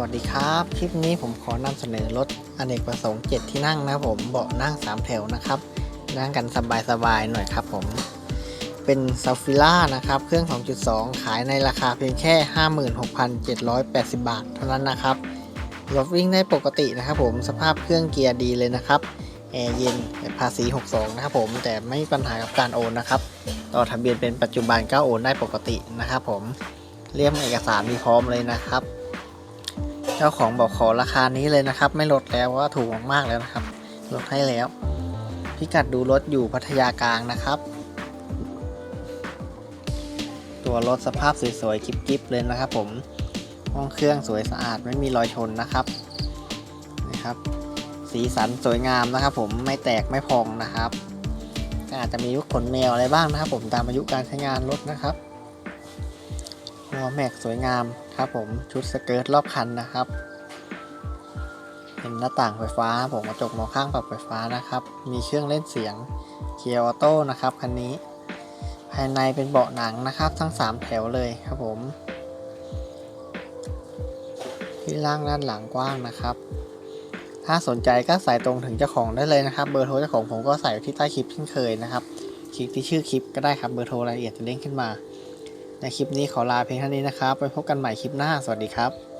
วัสดีครับ คลิปนี้ผมขอนำเสนอรถอเนกประสงค์ 7 ที่นั่งนะผมเบาะนั่ง 3 แถวนะครับ นั่งกันสบายๆหน่อยครับผม เป็นซาฟิล่านะครับ เครื่อง 2.2 ขายในราคาเพียงแค่ 56,780 บาทเท่านั้นนะครับรถวิ่งได้ปกตินะครับผมสภาพเครื่องเกียร์ดีเลยนะครับแอร์เย็นภาษี 62 นะครับผมแต่ไม่มีปัญหากับการโอนนะครับ ต่อทะเบียนเป็นปัจจุบันก็โอนได้ปกตินะครับผมเรียมเอกสารมีพร้อมเลยนะครับ เจ้าของบอกขอราคานี้เลยนะครับ ไม่ลดแล้วว่าถูกมากๆแล้วนะครับ ลดให้แล้ว พิกัดดูรถอยู่พัทยากลางนะครับ ตัวรถสภาพสวยๆกิ๊บๆเลยนะครับ ผมห้องเครื่องสวยสะอาดไม่มีรอยชนนะครับนะครับ สีสันสวยงามนะครับ ผมไม่แตกไม่พองนะครับอาจจะมีลูกขนแมวอะไรบ้างนะครับ ผมตามอายุการใช้งานรถนะครับ หัวแม็กสวยงามครับผมชุดสเกิร์ตรอบคันนะครับ เป็นหน้าต่างไฟฟ้าผมกระจกมองข้างปรับไฟฟ้านะครับ มีเครื่องเล่นเสียงเกียร์ออโต้นะครับคันนี้ ภายในเป็นเบาะหนังนะครับ ทั้ง 3 แถวเลยครับผม ที่ล่างด้านหลังกว้างนะครับ ถ้าสนใจก็ใส่ตรงถึงเจ้าของได้เลยนะครับ เบอร์โทรเจ้าของผมก็ใส่ที่ใต้คลิปเช่นเคยนะครับคลิกที่ชื่อคลิปก็ได้ครับเบอร์โทรรายละเอียดจะเด้งขึ้นมา ในคลิปนี้ขอลาเพียงเท่านี้นะครับ ไปพบกันใหม่คลิปหน้า สวัสดีครับ